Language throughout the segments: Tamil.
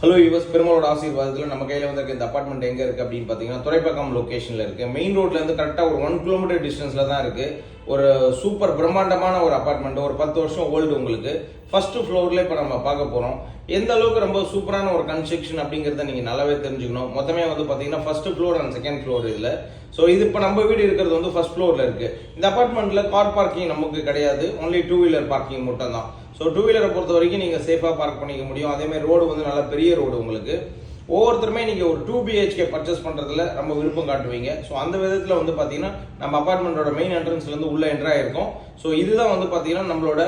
ஹலோ யுவஸ் பெருமாளோட ஆசீர்வாதத்தில் நம்ம கையில் வந்திருக்க இந்த அப்பார்ட்மெண்ட் எங்கே இருக்குது அப்படின்னு பார்த்தீங்கன்னா துறைப்பக்கம் லொக்கேஷனில் இருக்குது மெயின் ரோட்லேருந்து கரெக்டாக ஒரு ஒன் கிலோமீட்டர் டிஸ்டன்ஸில் தான் இருக்குது ஒரு சூப்பர் பிரம்மாண்டமான ஒரு அப்பார்ட்மெண்ட் ஒரு பத்து வருஷம் ஓல்டு உங்களுக்கு. ஃபஸ்ட்டு ஃப்ளோரில் இப்போ நம்ம பார்க்க போகிறோம் எந்த அளவுக்கு ரொம்ப சூப்பரான ஒரு கன்ஸ்ட்ரக்ஷன் அப்படிங்கிறத நீங்கள் நல்லாவே தெரிஞ்சுக்கணும். மொத்தமே வந்து பார்த்தீங்கன்னா first floor and second floor இதில். ஸோ இது இப்போ நம்ம வீடு இருக்கிறது வந்து ஃபஸ்ட் ஃப்ளோரில் இருக்குது இந்த அப்பார்ட்மெண்ட்டில் கார் பார்க்கிங் நமக்கு கிடையாது. ஒன்லி டூ வீலர் பார்க்கிங் மட்டும் தான் ஸோ டூ வீலரை பொறுத்த வரைக்கும் நீங்கள் சேஃபாக பார்க் பண்ணிக்க முடியும். அதேமாதிரி ரோடு வந்து நல்ல பெரிய ரோடு உங்களுக்கு. ஒவ்வொருத்தருமே நீங்கள் ஒரு டூ பிஹெச்கே பர்ச்சேஸ் பண்ணுறதுல ரொம்ப விருப்பம் காட்டுவீங்க. ஸோ அந்த விதத்தில் வந்து பார்த்தீங்கன்னா நம்ம அப்பார்ட்மெண்ட்டோட மெயின் என்ட்ரன்ஸ்லேருந்து உள்ளே என்ட்ரு இருக்கும் ஸோ இதுதான் வந்து பார்த்தீங்கன்னா நம்மளோட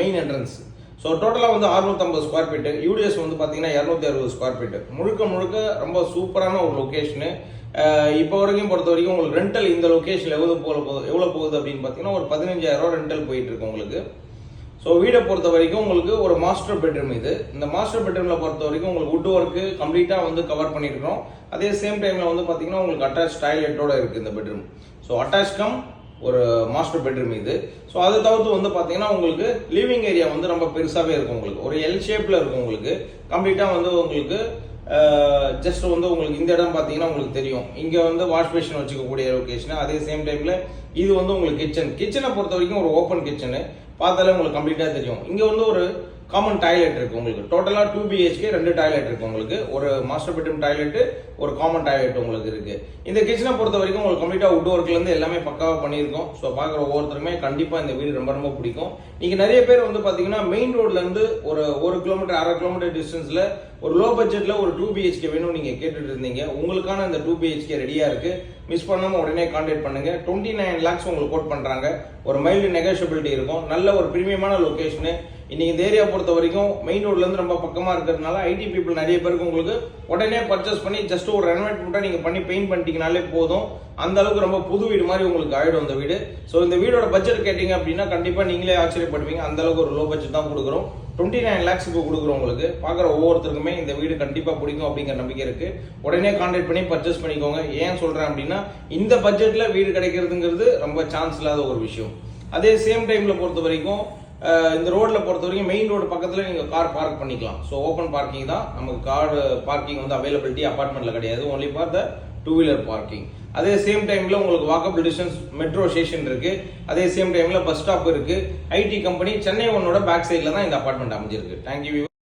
மெயின் என்ட்ரன்ஸ் ஸோ டோட்டலாக வந்து 650 ஸ்கொயர் ஃபீட்டு யூடிஎஸ் வந்து பார்த்தீங்கன்னா இரநூத்தி அறுபது ஸ்கொயர் ஃபீட்டு முழுக்க முழுக்க ரொம்ப சூப்பரான ஒரு லொக்கேஷனு இப்போ வரைக்கும் பொறுத்த வரைக்கும் உங்களுக்கு ரெண்டல் இந்த லொக்கேஷனில் எவ்வளோ போக போகுது எவ்வளோ போகுது அப்படின்னு பார்த்தீங்கன்னா ஒரு பதினஞ்சாயிரம் ரெண்டல் போயிட்டு இருக்கு உங்களுக்கு. ஸோ வீடை பொறுத்த வரைக்கும் உங்களுக்கு ஒரு மாஸ்டர் பெட்ரூம் இது. இந்த மாஸ்டர் பெட்ரூமில் பொறுத்த வரைக்கும் உங்களுக்கு வுட் ஒர்க்கு கம்ப்ளீட்டாக வந்து கவர் பண்ணியிருக்கிறோம் அதே சேம் டைமில் வந்து பார்த்தீங்கன்னா உங்களுக்கு அட்டாச் டாய்லெட்டோடு இருக்குது இந்த பெட்ரூம் ஸோ அட்டாச் கம் ஒரு மாஸ்டர் பெட்ரூம் இது. ஸோ அதை தவிர்த்து வந்து பார்த்தீங்கன்னா உங்களுக்கு லிவிங் ஏரியா வந்து ரொம்ப பெருசாகவே இருக்கும் உங்களுக்கு. ஒரு எல் ஷேப்பில் இருக்கும் உங்களுக்கு. கம்ப்ளீட்டாக வந்து உங்களுக்கு ஜஸ்ட் வந்து உங்களுக்கு இந்த இடம் பார்த்தீங்கன்னா உங்களுக்கு தெரியும். இங்கே வந்து வாஷ் பேஷன் வச்சுக்கக்கூடிய லொக்கேஷன் அதே சேம் டைமில் இது வந்து உங்களுக்கு கிச்சன் கிச்சனை பொறுத்த வரைக்கும் ஒரு ஓப்பன் கிச்சனு பார்த்தாலே உங்களுக்கு கம்ப்ளீட்டாக தெரியும். இங்கே வந்து ஒரு காமன் டாய்லெட் இருக்கு உங்களுக்கு. டோட்டலாக டூ பிஹெச்கே ரெண்டு டாய்லெட் இருக்கு உங்களுக்கு. ஒரு மாஸ்டர் பெட்ரூம் டாய்லெட் ஒரு காமன் டாய்லெட் உங்களுக்கு இருக்கு. இந்த கிச்சனை பொறுத்த வரைக்கும் உங்களுக்கு கம்ப்ளீட்டாக உட் ஒர்க்லேருந்து எல்லாமே பக்காவாக பண்ணியிருக்கோம். ஸோ பார்க்குற ஒவ்வொருத்தருமே கண்டிப்பாக இந்த வீடு ரொம்ப ரொம்ப பிடிக்கும். நீங்கள் நிறைய பேர் வந்து பார்த்தீங்கன்னா மெயின் ரோட்லேருந்து ஒரு ஒரு கிலோமீட்டர் அரை கிலோமீட்டர் டிஸ்டன்ஸில் ஒரு லோ பட்ஜெட்டில் ஒரு டூ பிஹெச்கே வேணும் நீங்கள் கேட்டுட்டு இருந்தீங்க. உங்களுக்கான அந்த டூ பிஹெச்கே ரெடியாக இருக்கு. மிஸ் பண்ணாமல் உடனே கான்டாக்ட் பண்ணுங்க. டுவெண்ட்டி நைன் லேக்ஸ் உங்களுக்கு கோட் பண்ணுறாங்க ஒரு மைல்டு நெகோஷியபிலிட்டி இருக்கும். நல்ல ஒரு பிரீமியமான லொக்கேஷனு இன்னைக்கு இந்த ஏரியா பொறுத்த வரைக்கும் மெயின் ரோட்லேருந்து ரொம்ப பக்கமாக இருக்கிறதுனால ஐடி பீப்புள் நிறைய பேருக்கு உங்களுக்கு உடனே பர்ச்சேஸ் பண்ணி ஜஸ்ட் ஒரு ரெனோவேட் மட்டும் நீங்கள் பண்ணி பெயிண்ட் பண்ணிட்டீங்கனாலே போதும். அந்த அளவுக்கு ரொம்ப புது வீடு மாதிரி உங்களுக்கு ஆயிடும் அந்த வீடு. ஸோ இந்த வீடோட பட்ஜெட் கேட்டிங்க அப்படின்னா கண்டிப்பாக நீங்களே ஆச்சரியப்படுவீங்க. அந்த அளவுக்கு ஒரு லோ பட்ஜெட் தான் கொடுக்குறோம். டுவெண்ட்டி நைன் லேக்ஸுக்கு கொடுக்குறோம் உங்களுக்கு. பார்க்குற ஒவ்வொருத்தருக்குமே இந்த வீடு கண்டிப்பாக பிடிக்கும் அப்படிங்கிற நம்பிக்கை இருக்கு. உடனே கான்டாக்ட் பண்ணி பர்ச்சேஸ் பண்ணிக்கோங்க. ஏன் சொல்கிறேன் அப்படின்னா இந்த பட்ஜெட்டில் வீடு கிடைக்கிறதுங்கிறது ரொம்ப சான்ஸ் இல்லாத ஒரு விஷயம். அதே சேம் டைமில் பொறுத்த வரைக்கும் இந்த ரோட்டில் பொறுத்த வரைக்கும் மெயின் ரோடு பக்கத்தில் நீங்கள் கார் பார்க் பண்ணிக்கலாம். ஸோ ஓப்பன் பார்க்கிங் தான். நமக்கு கார் பார்க்கிங் வந்து அவைலபிலிட்டி அப்பார்ட்மெண்ட்டில் கிடையாது. Only for the two wheeler parking அதே சேம் டைமில் உங்களுக்கு வாக்கபிள் டிஸ்டன்ஸ் மெட்ரோ ஸ்டேஷன் இருக்குது அதே சேம் டைமில் பஸ் ஸ்டாப் இருக்குது ஐடி கம்பெனி சென்னை ஒன்னோட பேக் சைடில் தான் இந்த அப்பார்ட்மெண்ட் அமைஞ்சிருக்கு. தேங்க்யூ